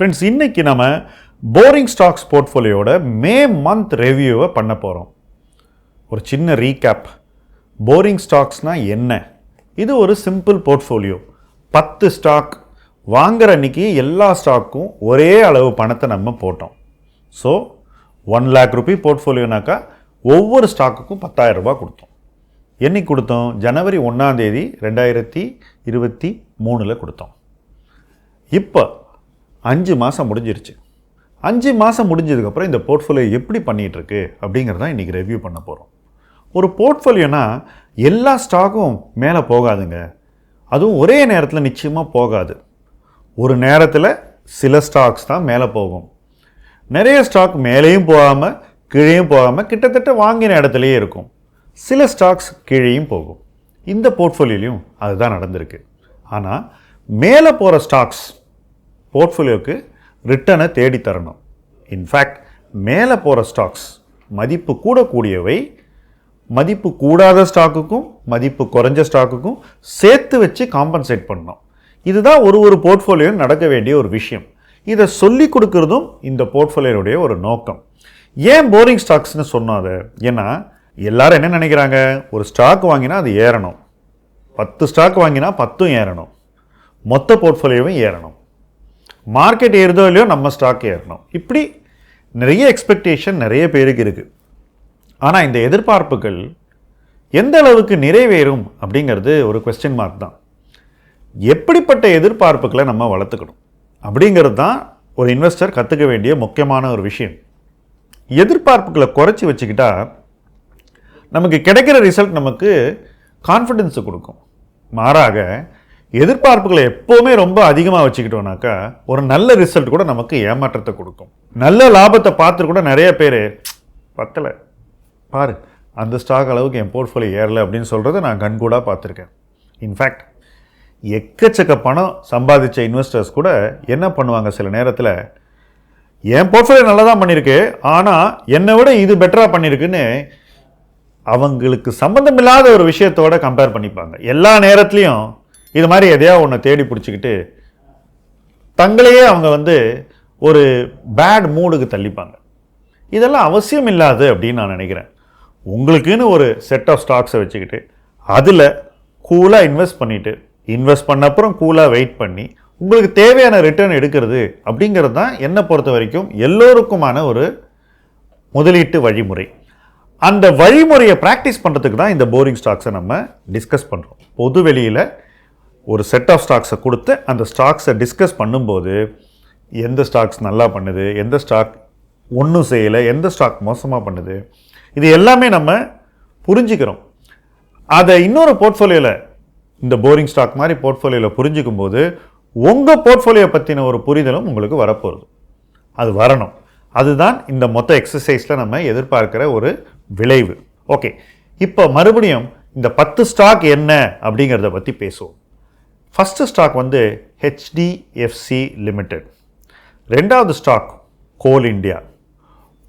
Friends இன்றைக்கி நம்ம boring stocks போர்ட்ஃபோலியோட மே மந்த் ரெவ்யூவை பண்ண போகிறோம் ஒரு சின்ன ரீகேப் போரிங் ஸ்டாக்ஸ்னால் என்ன? இது ஒரு சிம்பிள் போர்ட்ஃபோலியோ பத்து ஸ்டாக் வாங்குற அன்னைக்கு எல்லா ஸ்டாக்கும் ஒரே அளவு பணத்தை நம்ம போட்டோம். ஸோ ஒன் லேக் ருபி போர்ட்ஃபோலியோனாக்கா ஒவ்வொரு ஸ்டாக்குக்கும் பத்தாயிரம் ரூபா கொடுத்தோம். என்னைக்கு கொடுத்தோம்? ஜனவரி ஒன்றாந்தேதி ரெண்டாயிரத்தி இருபத்தி மூணில் கொடுத்தோம். இப்போ அஞ்சு மாதம் முடிஞ்சிருச்சு. அஞ்சு மாதம் முடிஞ்சதுக்கப்புறம் இந்த போர்ட்ஃபோலியோ எப்படி பண்ணிகிட்ருக்கு அப்படிங்கிறத இன்றைக்கி ரிவ்யூ பண்ண போகிறோம் ஒரு போர்ட்ஃபோலியோனா எல்லா ஸ்டாக்கும் மேலே போகாதுங்க. அதுவும் ஒரே நேரத்தில் நிச்சயமாக போகாது. ஒரு நேரத்தில் சில ஸ்டாக்ஸ் தான் மேலே போகும். நிறைய ஸ்டாக் மேலேயும் போகாமல் கீழேயும் போகாமல் கிட்டத்தட்ட வாங்கின இடத்துலையே இருக்கும். சில ஸ்டாக்ஸ் கீழேயும் போகும். இந்த போர்ட்ஃபோலியோலையும் அதுதான் நடந்திருக்கு. ஆனால் மேலே போகிற ஸ்டாக்ஸ் போர்ட்ஃபோலியோக்கு ரிட்டனை தேடித்தரணும். இன்ஃபேக்ட் மேலே போகிற ஸ்டாக்ஸ் மதிப்பு கூடக்கூடியவை மதிப்பு கூடாத ஸ்டாக்குக்கும் மதிப்பு குறைஞ்ச ஸ்டாக்குக்கும் சேர்த்து வச்சு காம்பன்சேட் பண்ணணும். இதுதான் ஒரு ஒரு போர்ட்ஃபோலியோ நடக்க வேண்டிய ஒரு விஷயம். இதை சொல்லி கொடுக்கறதும் இந்த போர்ட்ஃபோலியோடைய ஒரு நோக்கம். ஏன் போரிங் ஸ்டாக்ஸ்னு சொன்னோம் அதை ஏன்னா எல்லாரும் என்ன நினைக்கிறாங்க? ஒரு ஸ்டாக் வாங்கினா அது ஏறணும். பத்து ஸ்டாக் வாங்கினா பத்தும் ஏறணும். மொத்த போர்ட்ஃபோலியோவும் ஏறணும். மார்க்கெட் ஏறுதோ இல்லையோ நம்ம ஸ்டாக் ஏறணும். இப்படி நிறைய எக்ஸ்பெக்டேஷன் நிறைய பேருக்கு இருக்குது ஆனால் இந்த எதிர்பார்ப்புகள் எந்த அளவுக்கு நிறைவேறும் அப்படிங்கிறது ஒரு கொஸ்டின் மார்க் தான். எப்படிப்பட்ட எதிர்பார்ப்புகளை நம்ம வளர்த்துக்கணும்? அப்படிங்கிறது தான் ஒரு இன்வெஸ்டர் கற்றுக்க வேண்டிய முக்கியமான ஒரு விஷயம். எதிர்பார்ப்புகளை குறைச்சி வச்சுக்கிட்டா நமக்கு கிடைக்கிற ரிசல்ட் நமக்கு கான்ஃபிடென்ஸை கொடுக்கும். மாறாக எதிர்பார்ப்புகளை எப்போவுமே ரொம்ப அதிகமாக வச்சுக்கிட்டோம்னாக்கா ஒரு நல்ல ரிசல்ட் கூட நமக்கு ஏமாற்றத்தை கொடுக்கும். நல்ல லாபத்தை பார்த்துட்டு கூட நிறைய பேர் பத்தலை. பாரு அந்த ஸ்டாக் அளவுக்கு என் போர்ட்ஃபோலியோ ஏறல அப்படின்னு சொல்கிறத நான் கண்கூடாக பார்த்துருக்கேன். இன்ஃபேக்ட் எக்கச்சக்க பணம் சம்பாதிச்ச இன்வெஸ்டர்ஸ் கூட என்ன பண்ணுவாங்க சில நேரத்தில் என் போர்ட்ஃபோலியோ நல்லா தான் பண்ணியிருக்கு ஆனால் என்னை விட இது பெட்டராக பண்ணியிருக்குன்னு அவங்களுக்கு சம்மந்தமில்லாத ஒரு விஷயத்தோட கம்பேர் பண்ணிப்பாங்க. எல்லா நேரத்துலையும் இது மாதிரி எதையா ஒன்று தேடி பிடிச்சிக்கிட்டு தங்களையே அவங்க வந்து ஒரு பேட் மூடுக்கு தள்ளிப்பாங்க. இதெல்லாம் அவசியம் இல்லாது அப்படின்னு நான் நினைக்கிறேன். உங்களுக்குன்னு ஒரு செட் ஆஃப் ஸ்டாக்ஸை வச்சுக்கிட்டு அதில் கூலாக இன்வெஸ்ட் பண்ணிவிட்டு இன்வெஸ்ட் பண்ண அப்புறம் கூலாக வெயிட் பண்ணி உங்களுக்கு தேவையான ரிட்டர்ன் எடுக்கிறது அப்படிங்கிறது தான் என்னை பொறுத்த வரைக்கும் எல்லோருக்குமான ஒரு முதலீட்டு வழிமுறை. அந்த வழிமுறையை ப்ராக்டிஸ் பண்ணுறதுக்கு தான் இந்த போரிங் ஸ்டாக்ஸை நம்ம டிஸ்கஸ் பண்ணுறோம் பொது வெளியில் ஒரு செட் ஆஃப் ஸ்டாக்ஸை கொடுத்து அந்த ஸ்டாக்ஸை டிஸ்கஸ் பண்ணும்போது எந்த ஸ்டாக்ஸ் நல்லா பண்ணுது எந்த ஸ்டாக் ஒன்றும் செய்யலை எந்த ஸ்டாக் மோசமாக பண்ணுது இது எல்லாமே நம்ம புரிஞ்சுக்கிறோம். அதை இன்னொரு போர்ட்ஃபோலியோவில் இந்த போரிங் ஸ்டாக் மாதிரி போர்ட்ஃபோலியோவில் புரிஞ்சிக்கும் போது உங்கள் போர்ட்ஃபோலியோ பற்றின ஒரு புரிதலும் உங்களுக்கு வரப்போகுது. அது வரணும். அதுதான் இந்த மொத்த எக்ஸசைஸில் நம்ம எதிர்பார்க்கிற ஒரு விளைவு. ஓகே இப்போ மறுபடியும் இந்த பத்து ஸ்டாக் என்ன அப்படிங்கிறத பற்றி பேசுவோம். ஃபஸ்ட்டு ஸ்டாக் வந்து ஹெச்டிஎஃப்சி லிமிடெட் ரெண்டாவது ஸ்டாக் கோல் இந்தியா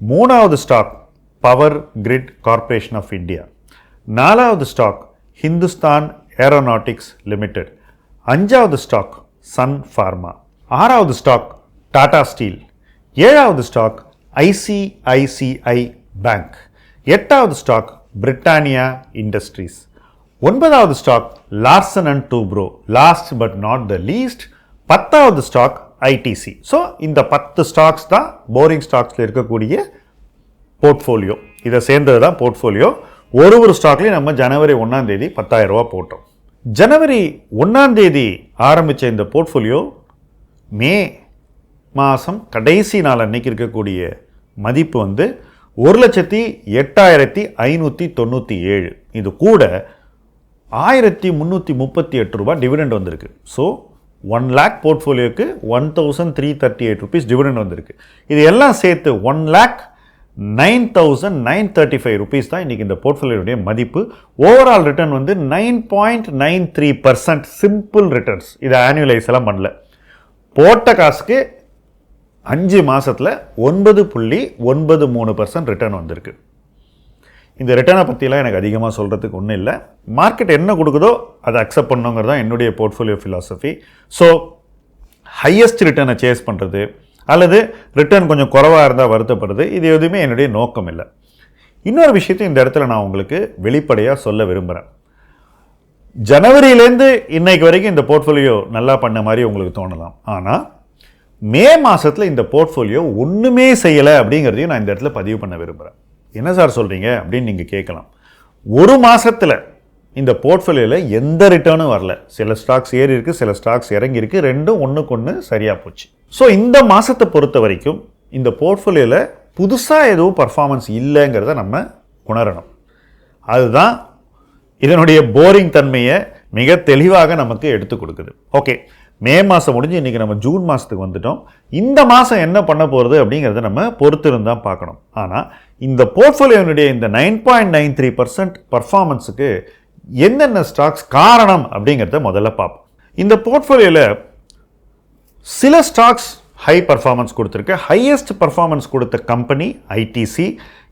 மூணாவது stock Power Grid Corporation of India நாலாவது ஸ்டாக் ஹிந்துஸ்தான் ஏரோநாட்டிக்ஸ் லிமிடெட் அஞ்சாவது ஸ்டாக் சன் ஃபார்மா ஆறாவது ஸ்டாக் டாடா ஸ்டீல் ஏழாவது ஸ்டாக் ஐசிஐசிஐ பேங்க் எட்டாவது ஸ்டாக் பிரிட்டானியா இண்டஸ்ட்ரீஸ் ஒன்பதாவது stock Larsen and Toubro last but not the least பத்தாவது stock ITC so இந்த பத்து stocks தான் போரிங் ஸ்டாக்ஸில் இருக்கக்கூடிய போர்ட்ஃபோலியோ இதை சேர்ந்தது தான் போர்ட்ஃபோலியோ ஒரு ஒரு ஸ்டாக்லையும் நம்ம ஜனவரி ஒன்றாம் தேதி பத்தாயிரம் ரூபா போட்டோம். ஜனவரி ஒன்றாம் தேதி ஆரம்பித்த இந்த போர்ட்ஃபோலியோ மே மாதம் கடைசி நாள் அன்னைக்கு இருக்கக்கூடிய மதிப்பு வந்து ஒரு லட்சத்தி எட்டாயிரத்தி ஐநூற்றி தொண்ணூற்றி ஏழு. இது கூட ஆயிரத்தி முந்நூற்றி முப்பத்தி எட்டு ரூபாய் டிவிடெண்ட் வந்திருக்கு. So one lakh போர்ட்ஃபோலியோக்கு one thousand three thirty eight rupees dividend வந்திருக்கு. இது எல்லாம் சேர்த்து one lakh nine thousand nine thirty five rupees தான் இன்றைக்கி இந்த போர்ட்ஃபோலியோடைய மதிப்பு. ஓவரால் ரிட்டர்ன் வந்து nine point nine three percent simple returns இதை ஆனுவலைஸ் எல்லாம் பண்ணல. போட்ட காசுக்கு அஞ்சு மாதத்தில் ஒன்பது புள்ளி ஒன்பது மூணு பர்சன்ட் ரிட்டர்ன் வந்திருக்கு. இந்த ரிட்டர்னை பற்றிலாம் எனக்கு அதிகமாக சொல்கிறதுக்கு ஒன்றும் இல்லை. மார்க்கெட் என்ன கொடுக்குதோ அதை அக்செப்ட் பண்ணுங்கிறது தான் என்னுடைய போர்ட்ஃபோலியோ ஃபிலாசபி ஸோ ஹையஸ்ட் ரிட்டர்னை சேஸ் பண்ணுறது அல்லது ரிட்டர்ன் கொஞ்சம் குறைவாக இருந்தால் வருத்தப்படுறது இது எதுவுமே என்னுடைய நோக்கம் இல்லை. இன்னொரு விஷயத்தை இந்த இடத்துல நான் உங்களுக்கு வெளிப்படையாக சொல்ல விரும்புகிறேன் ஜனவரியிலேருந்து இன்னைக்கு வரைக்கும் இந்த போர்ட்ஃபோலியோ நல்லா பண்ண மாதிரி உங்களுக்கு தோணலாம். ஆனால் மே மாதத்தில் இந்த போர்ட்ஃபோலியோ ஒன்றுமே செய்யலை அப்படிங்கிறதையும் நான் இந்த இடத்துல பதிவு பண்ண விரும்புகிறேன் என்ன சார் சொல்கிறீங்க அப்படின்னு நீங்கள் கேட்கலாம். ஒரு மாதத்தில் இந்த போர்ட்ஃபோலியோவில் எந்த ரிட்டர்னும் வரல. சில ஸ்டாக்ஸ் ஏறி இருக்கு சில ஸ்டாக்ஸ் இறங்கி இருக்கு ரெண்டும் ஒன்றுக்கு ஒன்று சரியாக போச்சு. ஸோ இந்த மாதத்தை பொறுத்த வரைக்கும் இந்த போர்ட்ஃபோலியோவில் புதுசாக எதுவும் பர்ஃபார்மன்ஸ் இல்லைங்கிறத நம்ம உணரணும். அதுதான் இதனுடைய போரிங் தன்மையை மிக தெளிவாக நமக்கு எடுத்து கொடுக்குது. ஓகே மே மாதம் முடிஞ்சு இன்றைக்கி நம்ம ஜூன் மாதத்துக்கு வந்துட்டோம். இந்த மாதம் என்ன பண்ண போகிறது அப்படிங்கிறத நம்ம பொறுத்திருந்து பார்க்கணும். ஆனால் இந்த போர்ட்ஃபோலியோனுடைய இந்த nine point nine three percent பர்ஃபார்மன்ஸுக்கு என்னென்ன ஸ்டாக்ஸ் காரணம் அப்படிங்கிறத முதல்ல பார்ப்போம். இந்த போர்ட்ஃபோலியோவில் சில ஸ்டாக்ஸ் ஹை பர்ஃபார்மன்ஸ் கொடுத்துருக்கு. ஹையஸ்ட் பர்ஃபார்மன்ஸ் கொடுத்த கம்பெனி ஐடிசி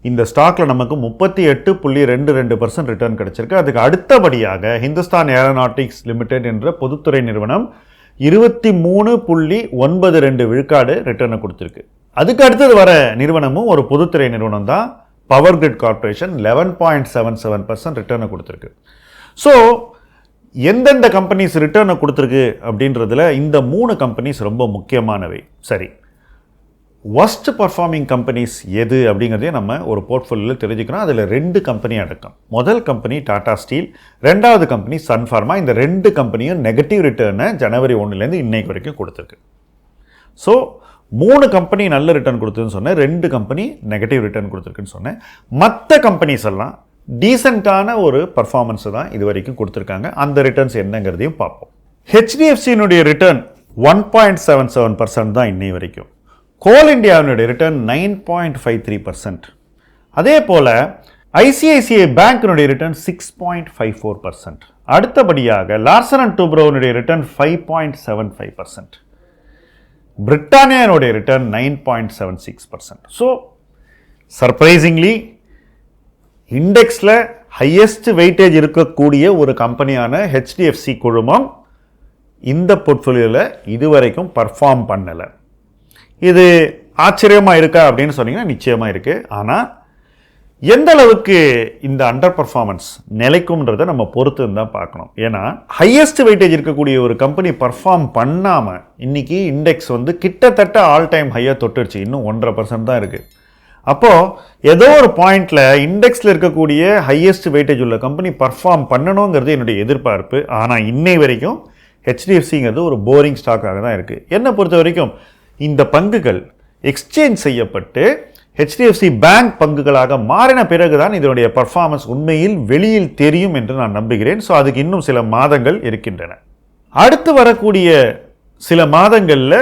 இந்த ஸ்டாக்ல நமக்கு முப்பத்தி எட்டு புள்ளி ரெண்டு ரெண்டு பர்சன்ட் ரிட்டர்ன் கிடைச்சிருக்கு. அதுக்கு அடுத்தபடியாக ஹிந்துஸ்தான் ஏரோநாட்டிக்ஸ் லிமிடெட் என்ற பொதுத்துறை நிறுவனம் இருபத்தி மூணு புள்ளி ஒன்பது ரெண்டு விழுக்காடு ரிட்டர்னை கொடுத்துருக்கு. அதுக்கு அடுத்தது வர நிறுவனமும் ஒரு பொதுத்துறை நிறுவனம் தான் Power Grid Corporation eleven point seven seven percent ரிட்டர்னை கொடுத்துருக்கு. ஸோ எந்தெந்த கம்பெனிஸ் ரிட்டர்னை கொடுத்துருக்கு அப்படின்றதுல இந்த மூணு கம்பெனிஸ் ரொம்ப முக்கியமானவை. சரி. ஒஸ்ட் பர்ஃபார்மிங் கம்பெனிஸ் எது அப்படிங்கிறதையும் நம்ம ஒரு போர்ட்ஃபோலியோவில் தெரிஞ்சுக்கணும். அதில் ரெண்டு கம்பெனி அடக்கம் முதல் கம்பெனி டாடா ஸ்டீல் ரெண்டாவது கம்பெனி சன் ஃபார்மா இந்த ரெண்டு கம்பெனியும் நெகட்டிவ் ரிட்டர்னை ஜனவரி ஒன்றுலேருந்து இன்னைக்கு வரைக்கும் கொடுத்துருக்கு. ஸோ மூணு கம்பெனி நல்ல ரிட்டர்ன் கொடுத்துன்னு சொன்னேன். ரெண்டு கம்பெனி நெகட்டிவ் ரிட்டர்ன் கொடுத்துருக்குன்னு சொன்னேன். மற்ற கம்பெனிஸ் எல்லாம் டீசெண்டான ஒரு பர்ஃபார்மன்ஸை தான் இது வரைக்கும் கொடுத்துருக்காங்க. அந்த ரிட்டர்ன்ஸ் என்னங்கிறதையும் பார்ப்போம். ஹெச்டிஎஃப்சியினுடைய return one point seven seven percent தான் இன்னை வரைக்கும். கோல் இந்தியாவினுடைய return nine point five three percent அதே போல் ICICI பேங்க்கினுடைய return six point five four percent அடுத்தபடியாக Larsen and டூப்ரோனுடைய return five point seven five percent பிரிட்டானியானுடைய return nine point seven six percent so surprisingly இண்டெக்ஸில் highest weightage இருக்கக்கூடிய ஒரு கம்பெனியான HDFC குழுமம் இந்த போர்ட்ஃபோலியோவில் இதுவரைக்கும் perform பண்ணலை. இது ஆச்சரியமாக இருக்கா அப்படின்னு சொன்னீங்கன்னா நிச்சயமாக இருக்குது ஆனால் எந்த அளவுக்கு இந்த அண்டர் பர்ஃபார்மன்ஸ் நிலைக்கும்ன்றதை நம்ம பொறுத்து தான் பார்க்கணும். ஏன்னா ஹையஸ்ட் வெயிட்டேஜ் இருக்கக்கூடிய ஒரு கம்பெனி பர்ஃபார்ம் பண்ணாமல் இன்றைக்கி இண்டெக்ஸ் வந்து கிட்டத்தட்ட ஆல் டைம் ஹையாக தொட்டுருச்சு இன்னும் ஒன்றரை பர்சன்ட் தான் இருக்குது அப்போது ஏதோ ஒரு பாயிண்டில் இண்டெக்ஸில் இருக்கக்கூடிய ஹையஸ்ட் வெயிட்டேஜ் உள்ள கம்பெனி பர்ஃபார்ம் பண்ணணுங்கிறது என்னுடைய எதிர்பார்ப்பு. ஆனால் இன்னை வரைக்கும் ஹெச்டிஎஃப்சிங்கிறது ஒரு போரிங் ஸ்டாக்காக தான் இருக்குது என்னை பொறுத்த வரைக்கும் இந்த பங்குகள் எக்ஸ்சேஞ்ச் செய்யப்பட்டு ஹெச்டிஎஃப்சி பேங்க் பங்குகளாக மாறின பிறகுதான் இதனுடைய பர்ஃபார்மன்ஸ் உண்மையில் வெளியில் தெரியும் என்று நான் நம்புகிறேன். ஸோ அதுக்கு இன்னும் சில மாதங்கள் இருக்கின்றன. அடுத்து வரக்கூடிய சில மாதங்களில்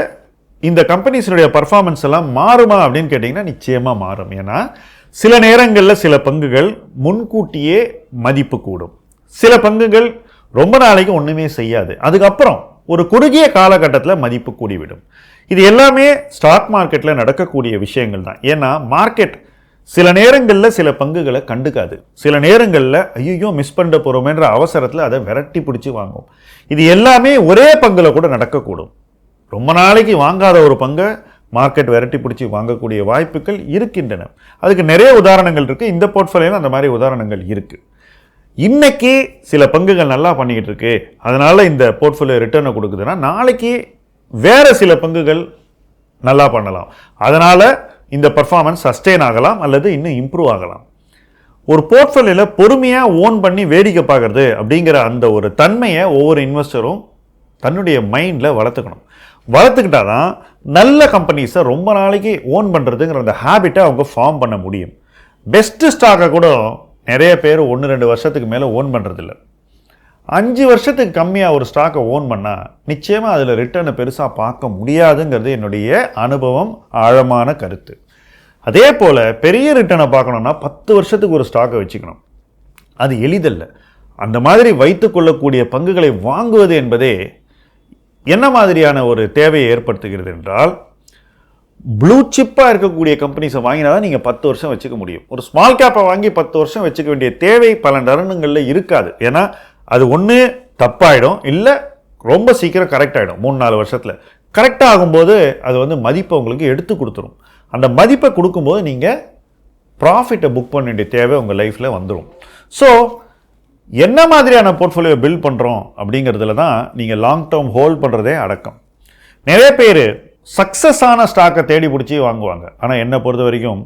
இந்த கம்பெனிஸினுடைய பர்ஃபார்மன்ஸ் எல்லாம் மாறுமா அப்படின்னு கேட்டிங்கன்னா நிச்சயமாக மாறும். ஏன்னா சில நேரங்களில் சில பங்குகள் முன்கூட்டியே மதிப்பு கூடும். சில பங்குகள் ரொம்ப நாளைக்கு ஒன்றுமே செய்யாது. அதுக்கப்புறம் ஒரு குறுகிய காலகட்டத்தில் மதிப்பு கூடிவிடும். இது எல்லாமே ஸ்டாக் மார்க்கெட்டில் நடக்கக்கூடிய விஷயங்கள் தான் ஏன்னா மார்க்கெட் சில நேரங்களில் சில பங்குகளை கண்டுக்காது. சில நேரங்களில் ஐயோ மிஸ் பண்ண போகிறோமேன்ற அவசரத்தில் அதை விரட்டி பிடிச்சி வாங்கும் இது எல்லாமே ஒரே பங்கில் கூட நடக்கக்கூடும். ரொம்ப நாளைக்கு வாங்காத ஒரு பங்கை மார்க்கெட் விரட்டி பிடிச்சி வாங்கக்கூடிய வாய்ப்புகள் இருக்கின்றன. அதுக்கு நிறைய உதாரணங்கள் இருக்குது இந்த போர்ட்ஃபோலியோவில் அந்த மாதிரி உதாரணங்கள் இருக்குது இன்னைக்கு சில பங்குகள் நல்லா பண்ணிக்கிட்டு இருக்கு. அதனால் இந்த போர்ட்ஃபோலியோ ரிட்டர்னை கொடுக்குதுன்னா நாளைக்கு வேறு சில பங்குகள் நல்லா பண்ணலாம். அதனால் இந்த பர்ஃபார்மன்ஸ் சஸ்டெயின் ஆகலாம் அல்லது இன்னும் இம்ப்ரூவ் ஆகலாம். ஒரு போர்ட்ஃபோலியோவில் பொறுமையாக ஓன் பண்ணி வேடிக்கை பார்க்கறது அப்படிங்கிற அந்த ஒரு தன்மையை ஒவ்வொரு இன்வெஸ்டரும் தன்னுடைய மைண்டில் வளர்த்துக்கணும். வளர்த்துக்கிட்டா தான் நல்ல கம்பெனிஸை ரொம்ப நாளைக்கு ஓன் பண்ணுறதுங்கிற அந்த ஹேபிட்டை அவங்க ஃபார்ம் பண்ண முடியும். பெஸ்ட்டு ஸ்டாக்கை கூட நிறைய பேர் ஒன்று ரெண்டு வருஷத்துக்கு மேலே ஓன் பண்ணுறதில்ல அஞ்சு வருஷத்துக்கு கம்மியாக ஒரு ஸ்டாக்கை ஓன் பண்ணால் நிச்சயமாக அதில் ரிட்டர்னை பெருசாக பார்க்க முடியாதுங்கிறது என்னுடைய அனுபவம் ஆழமான கருத்து. அதே போல் பெரிய ரிட்டர்னை பார்க்கணுன்னா பத்து வருஷத்துக்கு ஒரு ஸ்டாக்கை வச்சுக்கணும். அது எளிதல்ல. அந்த மாதிரி வைத்துக்கொள்ளக்கூடிய பங்குகளை வாங்குவது என்பதே என்ன மாதிரியான ஒரு தேவையை ஏற்படுத்துகிறது என்றால் ப்ளூ சிப்பாக இருக்கக்கூடிய கம்பெனிஸை வாங்கினா தான் நீங்கள் பத்து வருஷம் வச்சுக்க முடியும். ஒரு ஸ்மால் கேப்பை வாங்கி பத்து வருஷம் வச்சுக்க வேண்டிய தேவை பல தருணங்களில் இருக்காது. ஏன்னா அது ஒன்று தப்பாயிடும். இல்லை ரொம்ப சீக்கிரம் கரெக்ட் ஆகிடும் மூணு நாலு வருஷத்தில். கரெக்டாக ஆகும்போது அது வந்து மதிப்பை உங்களுக்கு எடுத்து கொடுத்துரும். அந்த மதிப்பை கொடுக்கும்போது நீங்கள் ப்ராஃபிட்டை புக் பண்ண வேண்டிய தேவை உங்கள் லைஃப்பில் வந்துடும் ஸோ என்ன மாதிரியான போர்ட்ஃபோலியோ பில்ட் பண்ணுறோம் அப்படிங்கிறதுல தான் நீங்கள் லாங் டேர்ம் ஹோல்ட் பண்ணுறதே அடக்கம். நிறைய பேர் சக்ஸஸ் ஆன ஸ்டாக்கை தேடி பிடிச்சி வாங்குவாங்க. ஆனால் என்னை பொறுத்த வரைக்கும்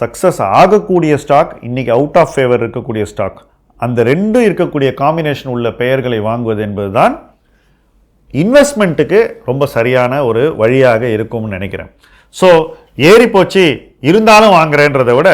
சக்ஸஸ் ஆகக்கூடிய ஸ்டாக் இன்றைக்கி அவுட் ஆஃப் ஃபேவர் இருக்கக்கூடிய ஸ்டாக் அந்த ரெண்டும் இருக்கக்கூடிய காம்பினேஷன் உள்ள பெயர்களை வாங்குவது என்பது தான் இன்வெஸ்ட்மெண்ட்டுக்கு ரொம்ப சரியான ஒரு வழியாக இருக்கும்னு நினைக்கிறேன். ஸோ ஏறி போச்சு இருந்தாலும் வாங்குறேன்றதை விட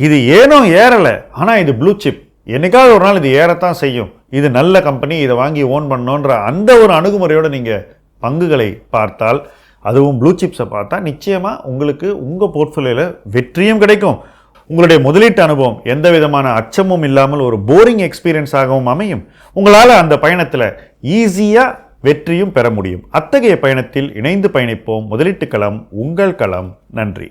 இது ஏனோ ஏறலை ஆனால் இது ப்ளூ சிப் என்னைக்காவது ஒரு நாள் இது ஏறத்தான் செய்யும். இது நல்ல கம்பெனி இதை வாங்கி ஓன் பண்ணோன்ற அந்த ஒரு அணுகுமுறையோடு நீங்கள் பங்குகளை பார்த்தால் அதுவும் ப்ளூ சிப்ஸை பார்த்தா நிச்சயமாக உங்களுக்கு உங்கள் போர்ட்ஃபோலியோவில் வெற்றியும் கிடைக்கும். உங்களுடைய முதலீட்டு அனுபவம் எந்த விதமான அச்சமும் இல்லாமல் ஒரு போரிங் எக்ஸ்பீரியன்ஸாகவும் அமையும். உங்களால் அந்த பயணத்தில் ஈஸியாக வெற்றியும் பெற முடியும். அத்தகைய பயணத்தில் இணைந்து பயணிப்போம். முதலீட்டு களம் உங்கள் களம். நன்றி.